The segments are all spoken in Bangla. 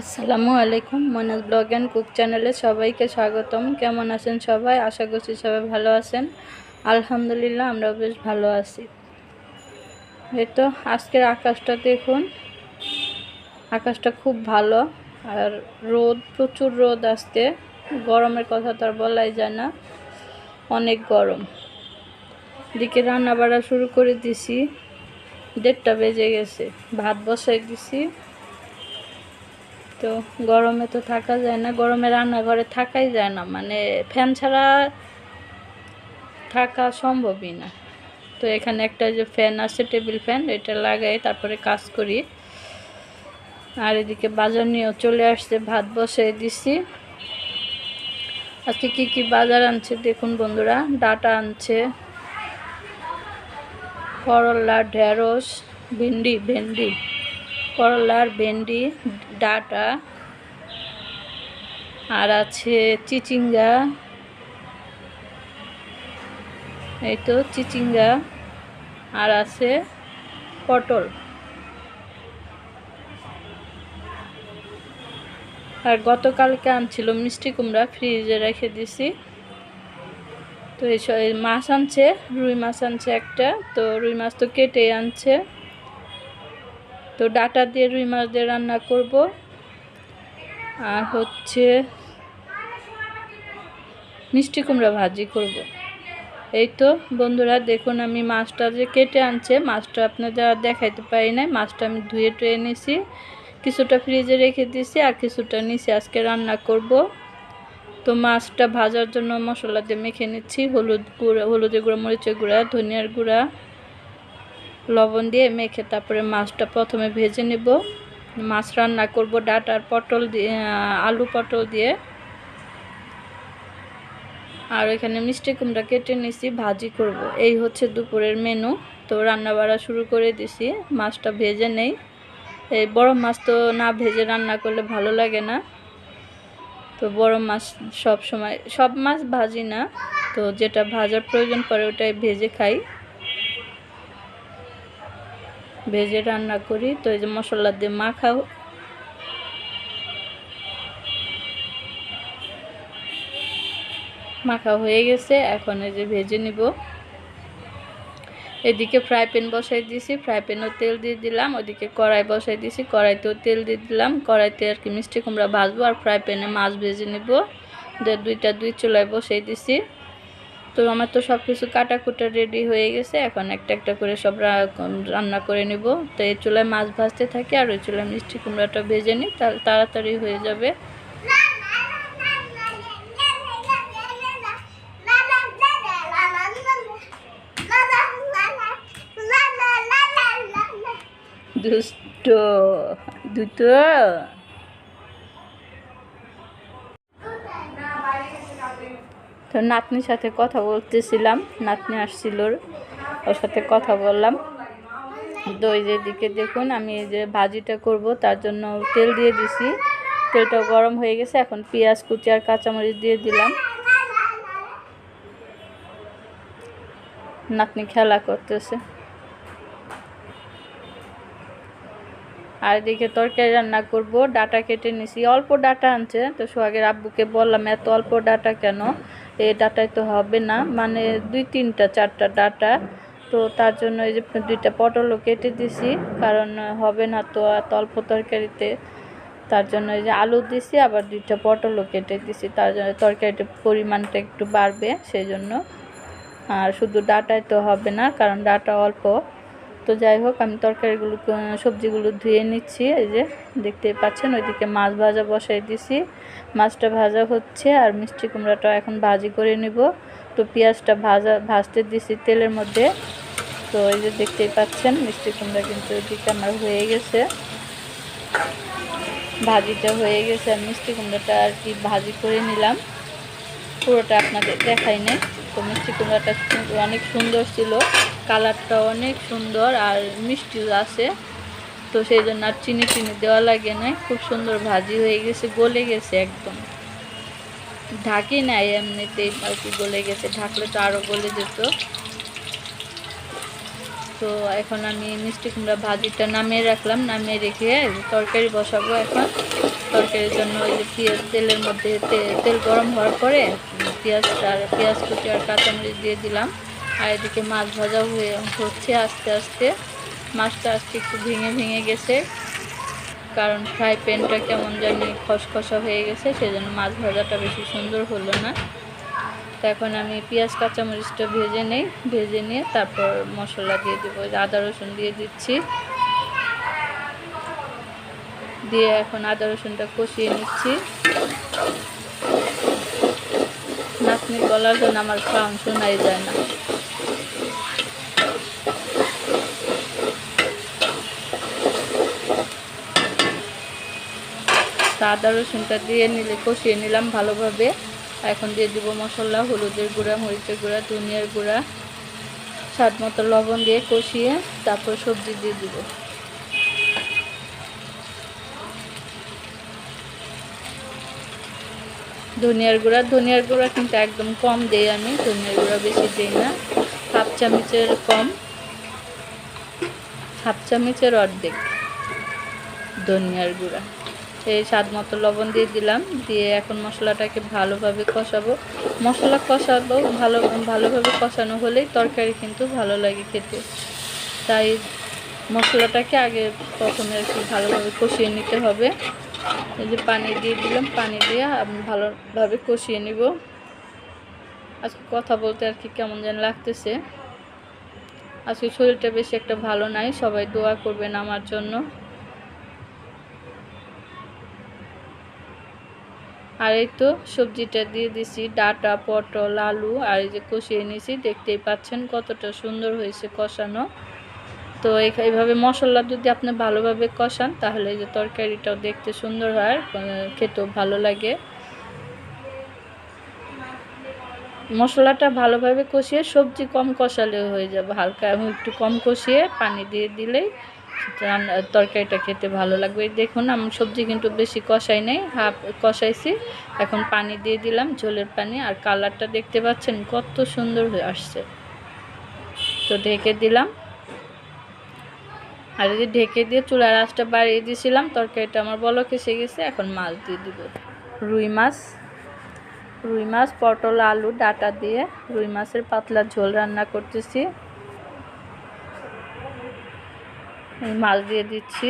আসসালামু আলাইকুম, মনাজ ব্লগ অ্যান্ড কুক চ্যানেলে সবাইকে স্বাগতম। কেমন আছেন সবাই? আশা করছি সবাই ভালো আছেন। আলহামদুলিল্লাহ আমরা বেশ ভালো আছি। এই তো, আজকের আকাশটা দেখুন। আকাশটা খুব ভালো, আর রোদ, প্রচুর রোদ আসতে গরমের কথা তো আর বলাই যায় না, অনেক গরম। দিকে রান্না বাড়া শুরু করে দিছি, দেড়টা বেজে গেছে। ভাত বসাই দিছি তো গরমে তো থাকা যায় না, গরমে রান্নাঘরে থাকাই যায় না মানে ফ্যান ছাড়া থাকা সম্ভবই না। তো এখানে একটা যে ফ্যান আছে, টেবিল ফ্যান, এটা লাগাই, তারপরে কাজ করি। আর এদিকে বাজার নিয়েও চলে আসছে, ভাত বসাই দিছি। আজকে কি কি বাজার আনছে দেখুন বন্ধুরা, ডাটা আনছে, করলা, ঢেঁড়স, ভেন্ডি ভেন্ডি। করলার ভেন্ডি, ডাটা, আর আছে চিচিঙ্গা। এই তো চিচিঙ্গা, আর আছে পটল। আর গতকালকে আনছিল মিষ্টি কুমড়া ফ্রিজে রেখে দিছি। তো এই মাছ আনছে, রুই মাছ আনছে একটা, তো রুই মাছ তো কেটে আনছে। তো ডাটা দিয়ে রুই মাছ দিয়ে রান্না করব। আর হচ্ছে মিষ্টি কুমড়া ভাজি করব। এই তো বন্ধুরা, দেখুন আমি মাছটা যে কেটে আনছে, মাছটা আপনাদের আর দেখাইতে পারি নাই। মাছটা আমি ধুয়ে টুয়ে নিছি, কিছুটা ফ্রিজে রেখে দিছি আর কিছুটা নিচে আজকে রান্না করব। তো মাছটা ভাজার জন্য মশলা দিয়ে মেখে নিচ্ছি, হলুদ গুঁড়া, হলুদের গুঁড়া, মরিচের গুঁড়া, ধনিয়ার গুঁড়া। লবণ দিয়ে মেখে তারপরে মাছটা প্রথমে ভেজে নেব। মাছ রান্না করব ডাটার পটল দিয়ে আলু পটল দিয়ে। আর এখানে মিষ্টি কুমড়া কেটে নিছি, ভাজি করব। এই হচ্ছে দুপুরের মেনু। তো রান্না বাড়া শুরু করে দিছি, মাছটা ভেজে নেই। এই বড় মাছ তো না ভেজে রান্না করলে ভালো লাগে না। তো বড় মাছ সব সময়, সব মাছ ভাজি না। তো যেটা ভাজার প্রয়োজন পড়ে ওটাই ভেজে খাই। ভেজে রান্না করি। তো এই যে মশলা দিয়ে মাখাও। মাখা হয়ে গেছে, এখন এই যে ভেজে নিব। এদিকে ফ্রাই প্যান বসাই দিয়েছি ফ্রাই প্যানও তেল দিয়ে দিলাম, ওদিকে কড়াই বসাই দিয়েছি কড়াইতেও তেল দিয়ে দিলাম। কড়াইতে আর কি মিষ্টি কুমড়া ভাজবো, আর ফ্রাই প্যানে মাছ ভেজে নিব। দুইটা দুই চুলায় বসাই দিছি। তো আমার তো সব কিছু কাটাকুটা রেডি হয়ে গেছে। এখন একটা একটা করে সব রান্না করে নিব। তো এই চুলায় মাছ ভাজতে থাকি আর ওই চুলায় মিষ্টি কুমড়াটা ভেজে নিই। তাড়াতাড়ি হয়ে যাবে। দুষ্ট দুটো তো নাতনির সাথে কথা বলতেছিলাম, নাতনি আসছিল ওর সাথে কথা বললাম। তো যে দিকে দেখুন, আমি এই যে ভাজিটা করব, তার জন্য তেল দিয়ে দিছি। তেলটা গরম হয়ে গেছে, এখন পেঁয়াজ, কুচি আর কাঁচামরিচ দিয়ে দিলাম। নাতনি খেলা করতেছে। আর এদিকে তরকারি রান্না করব, ডাটা কেটে নিছি। অল্প ডাটা আনছে, তো সোহাগের আব্বুকে বললাম, এত অল্প ডাটা কেন? এই ডাটায় তো হবে না। মানে দুই তিনটা, চারটা ডাটা। তো তার জন্য এই যে দুইটা পটলও কেটে দিছি, কারণ হবে না তো এত অল্প তরকারিতে। তার জন্য এই যে আলু দিছি, আবার দুইটা পটলও কেটে দিছি। তার জন্য তরকারিটার পরিমাণটা একটু বাড়বে, সেই জন্য। আর শুধু ডাটায় তো হবে না, কারণ ডাটা অল্প। তো যাই হোক, আমি তরকারিগুলো সবজিগুলো ধুয়ে নিচ্ছি। এই যে দেখতেই পাচ্ছেন, ওইদিকে মাছ ভাজা বসাই দিছি। মাছটা ভাজা হচ্ছে আর মিষ্টি কুমড়াটা এখন ভাজি করে নিব। তো পেঁয়াজটা ভাজা, ভাজতে দিছি তেলের মধ্যে। তো এই যে দেখতেই পাচ্ছেন, মিষ্টি কুমড়া কিন্তু ওইদিকে আমার হয়ে গেছে। ভাজিটা হয়ে গেছে আর মিষ্টি কুমড়াটা আর কি ভাজি করে নিলাম। পুরোটা আপনাদের দেখাই নেই তো মিষ্টি কুমড়াটা অনেক সুন্দর ছিল। কালারটা অনেক সুন্দর আর মিষ্টিও আছে। তো সেই জন্য আর চিনি চিনি দেওয়া লাগে না খুব সুন্দর ভাজি হয়ে গেছে, গলে গেছে একদম। ঢাকি নাই এমনিতেই আর কি গলে গেছে। ঢাকলে তো আরও গলে যেত। তো এখন আমি মিষ্টি কুমড়া ভাজিটা নামিয়ে রাখলাম। নামিয়ে রেখে তরকারি বসাবো এখন। তরকারির জন্য ওই যে পেঁয়াজ, তেলের মধ্যে তেল গরম হওয়ার পরে পেঁয়াজটা আর পেঁয়াজ কুচি আর কাঁচামরিচ দিয়ে দিলাম। আর এদিকে মাছ ভাজা হয়ে হচ্ছে আস্তে আস্তে। মাছটা আজকে একটু ভেঙে ভেঙে গেছে। কারণ ফ্রাই প্যানটা কেমন জানি খসখসা হয়ে গেছে, সেজন্য মাছ ভাজাটা বেশি সুন্দর হলো না। তো এখন আমি পেঁয়াজ, কাঁচামরিচটা ভেজে নেই, ভেজে নিয়ে তারপর মশলা দিয়ে দেবো আদা রসুন দিয়ে দিচ্ছি। দিয়ে এখন আদা রসুনটা কষিয়ে নিচ্ছি। নাতনি গলার জন্য আমার সাউন্ড শোনাই যায় না। তা আদা রসুনটা দিয়ে নিলে কষিয়ে নিলাম ভালোভাবে। এখন দিয়ে দিব মশলা, হলুদের গুঁড়া, মরিচের গুঁড়া, ধনিয়ার গুঁড়া স্বাদ মতো লবণ দিয়ে কষিয়ে তারপর সবজি দিয়ে দিব। ধনিয়ার গুঁড়া ধনিয়ার গুঁড়া কিন্তু একদম কম দেই আমি, ধনিয়ার গুঁড়া বেশি দিই না, হাফ চামচের কম, হাফ চামচের অর্ধেক ধনিয়ার গুঁড়া। সেই স্বাদ মতো লবণ দিয়ে দিলাম। দিয়ে এখন মশলাটাকে ভালোভাবে কষাবো। মশলা কষাবো, ভালো, ভালোভাবে কষানো হলেই তরকারি কিন্তু ভালো লাগে খেতে। তাই মশলাটাকে আগে প্রথমে কি ভালোভাবে কষিয়ে নিতে হবে। এই যে পানি দিয়ে দিলাম, পানি দিয়ে ভালোভাবে কষিয়ে নিব। আজকে কথা বলতে আর কি কেমন যেন লাগতেছে। আজকে শরীরটা বেশি একটা ভালো নাই, সবাই দোয়া করবেন আমার জন্য। আর এই তো সবজিটা দিয়ে দিছি, ডাটা, পটল, আলু, আর এই যে কষিয়ে নিয়েছি দেখতেই পাচ্ছেন কতটা সুন্দর হয়েছে কষানো। তো এইভাবে মশলা যদি আপনি ভালোভাবে কষান, তাহলে এই যে তরকারিটাও দেখতে সুন্দর হয় খেতেও ভালো লাগে। মশলাটা ভালোভাবে কষিয়ে সবজি কম কষালেও হয়ে যাবে, হালকা একটু কম কষিয়ে পানি দিয়ে দিলেই তরকারিটা খেতে ভালো লাগবে। দেখুন, আমি সবজি কিন্তু বেশি কষাই নেই, হাফ কষাইছি। এখন পানি দিয়ে দিলাম, ঝোলের পানি, আর কালারটা দেখতে পাচ্ছেন কত সুন্দর হয়ে আসছে। তো ঢেকে দিলাম। আর এই ঢেকে দিয়ে চুলার আঁচটা বাড়িয়ে দিয়েছিলাম, তরকারিটা আমার বলক এসে গেছে, এখন মাছ দিয়ে দিব। রুই মাছ রুই মাছ, পটল, আলু, ডাটা দিয়ে রুই মাছের পাতলা ঝোল রান্না করতেছি এই মাছ দিয়ে দিচ্ছি।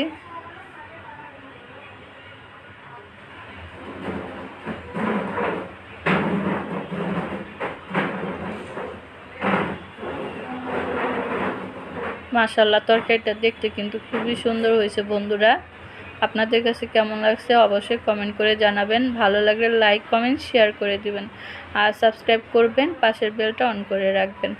মাশাল্লাহ তরকারিটা দেখতে কিন্তু খুবই সুন্দর হয়েছে বন্ধুরা। আপনাদের কাছে কেমন লাগছে অবশ্যই কমেন্ট করে জানাবেন। ভালো লাগলে লাইক কমেন্ট শেয়ার করে দিবেন। আর সাবস্ক্রাইব করবেন, পাশের বেলটা অন করে রাখবেন।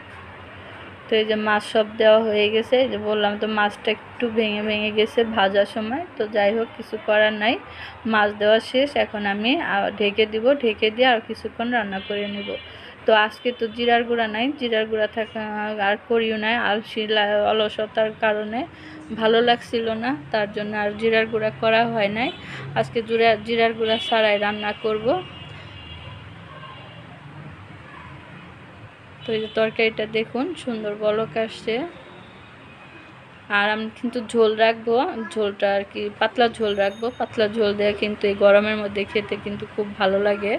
এই যে মাছ সব দেওয়া হয়ে গেছে। এই যে বললাম তো মাছটা একটু ভেঙে ভেঙে গেছে ভাজার সময়। তো যাই হোক, কিছু করার নাই। মাছ দেওয়া শেষ। এখন আমি ঢেকে দিব। ঢেকে দিয়ে আর কিছুক্ষণ রান্না করে নিব। তো আজকে তো জিরার গুঁড়া নাই। জিরার গুঁড়া থাকা আর করিও নাই। আলসি অলসতার কারণে ভালো লাগছিল না। তার জন্য আর জিরার গুঁড়া করা হয় নাই। আজকে জুরা, জিরার গুঁড়া ছাড়াই রান্না করব। তো এই যে তরকারিটা দেখুন, সুন্দর বলক আসছে। আর আমি কিন্তু ঝোল রাখব, ঝোলটা আর কি, পাতলা ঝোল রাখব। পাতলা ঝোল দেওয়া কিন্তু এই গরমের মধ্যে খেতে কিন্তু খুব ভালো লাগে।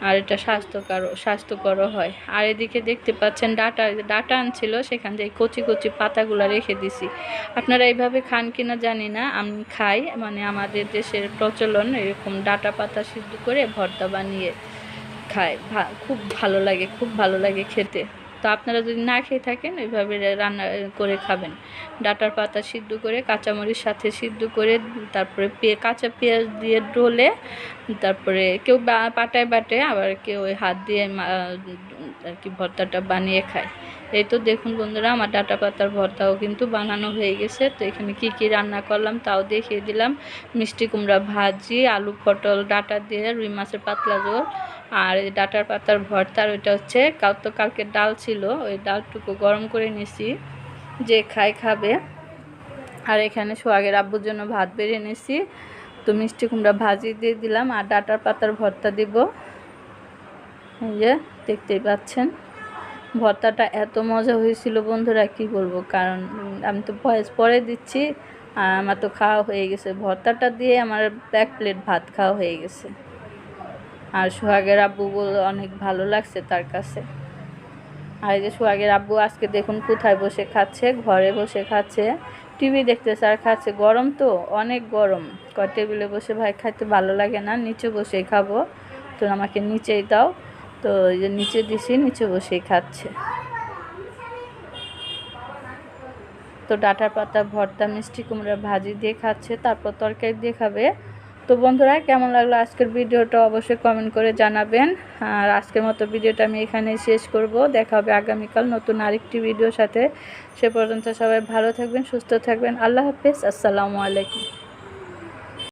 আর এটা স্বাস্থ্যকর, স্বাস্থ্যকরও হয়। আর এদিকে দেখতে পাচ্ছেন ডাটা ডাটা আনছিল, সেখান থেকে কচি কচি পাতাগুলো রেখে দিছি। আপনারা এইভাবে খান কিনা জানি না, আমি খাই। মানে আমাদের দেশের প্রচলন এরকম ডাটা পাতা সিদ্ধ করে ভর্তা বানিয়ে খায় খুব ভালো লাগে, খুব ভালো লাগে খেতে। তো আপনারা যদি না খেয়ে থাকেন ওইভাবে রান্না করে খাবেন। ডাটার পাতা সিদ্ধ করে, কাঁচামরিচ সাথে সিদ্ধ করে, তারপরে কাঁচা পেঁয়াজ দিয়ে ডলে তারপরে কেউ পাটায় বাটে, আবার কেউ ওই হাত দিয়ে আর কি ভর্তাটা বানিয়ে খায়। এই তো দেখুন বন্ধুরা, আমার ডাটা পাতার ভর্তাও কিন্তু বানানো হয়ে গেছে। তো এখানে কি কি রান্না করলাম তাও দেখিয়ে দিলাম। মিষ্টি কুমড়া ভাজি, আলু পটল, ডাটা দিয়ে, রুই মাছের পাতলা ঝোল। আর ডাটার পাতার ভর্তা আর ওইটা হচ্ছে, কাল তো কালকে ডাল ছিল, ওই ডালটুকু গরম করে নিছি, যে খায় খাবে। আর এখানে সোহাগের আব্বুর জন্য ভাত বেড়ে এনেছি তো মিষ্টি কুমড়া ভাজি দিয়ে দিলাম আর ডাটার পাতার ভর্তা দিব। এই যে, দেখতেই পাচ্ছেন। ভর্তাটা এত মজা হয়েছিল বন্ধুরা, কি বলব? কারণ আমি তো ভয়েস পরে দিচ্ছি, আর আমার তো খাওয়া হয়ে গেছে। ভর্তাটা দিয়ে আমার এক প্লেট ভাত খাওয়া হয়ে গেছে। আর সোহাগের আব্বু বলল অনেক ভালো লাগছে তার কাছে। আর এই যে সোহাগের আব্বু আজকে দেখুন কোথায় বসে খাচ্ছে, ঘরে বসে খাচ্ছে। টিভি দেখতেছে আর খাচ্ছে। গরম তো, অনেক গরম। ক টেবিলে বসে ভাই খাইতে ভালো লাগে না, নিচে বসেই খাব। তো আমাকে নিচেই দাও। তো এই যে নিচে দিছি, নিচে বসেই খাচ্ছে। তো ডাঁটার পাতা, ভর্তা, মিষ্টি কুমড়া ভাজি দিয়ে খাচ্ছে, তারপর তরকারি দিয়ে খাবে। তো বন্ধুরা, কেমন লাগল আজকের ভিডিওটা অবশ্যই কমেন্ট করে জানাবেন। আর আজকের মতো ভিডিওটা আমি এখানে শেষ করব। দেখা হবে আগামীকাল নতুন আরেকটি ভিডিওর সাথে। সে পর্যন্ত সবাই ভালো থাকবেন, সুস্থ থাকবেন। আল্লাহ হাফেজ, আসসালামু আলাইকুম।